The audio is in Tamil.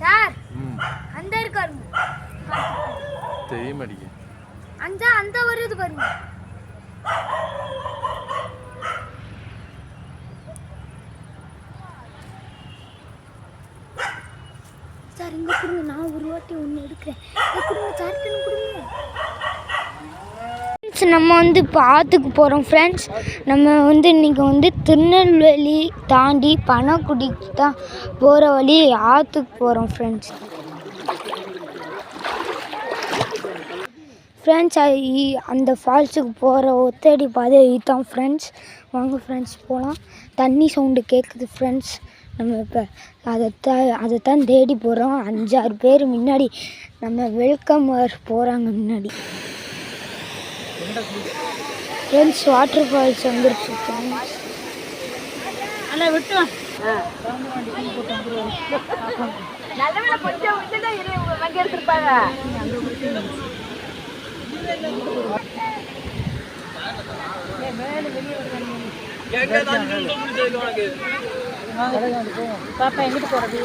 சார் அந்த இருக்கு பாருங்க தெரிய மாட்டேங்க அந்த அந்த ஒரு இது பாருங்க. சார் இங்கே கொடுங்க நான் ஒரு வாட்டி ஒன்று எடுக்கிறேன். கொடுங்க சார் கொடுங்க. ஃப்ரெண்ட்ஸ் நம்ம வந்து இப்போ ஆற்றுக்கு போகிறோம் ஃப்ரெண்ட்ஸ். நம்ம வந்து இன்றைக்கி வந்து திருநெல்வேலி தாண்டி பனக்குடிக்கு தான் போகிற வழி ஆற்றுக்கு போகிறோம் ஃப்ரெண்ட்ஸ். ஃப்ரெண்ட்ஸ் அந்த ஃபால்ஸுக்கு போகிற ஒத்தடி பாதை இதுதான் ஃப்ரெண்ட்ஸ். வாங்க ஃப்ரெண்ட்ஸ் போகலாம் தண்ணி சவுண்டு கேட்குது ஃப்ரெண்ட்ஸ். நம்ம இப்போ அதைத்தான் அதைத்தான் தேடி போகிறோம் அஞ்சாறு பேர் முன்னாடி நம்ம வெல்கம் போகிறாங்க முன்னாடி. ஃப்ரெண்ட்ஸ் வாட்டர் ஃபால்ஸ் வந்துருச்சு ஃப்ரெண்ட்ஸ் அண்ணா விட்டு நல்ல எடுத்துருப்பாங்க பாப்பா எங்கிட்டு போறது?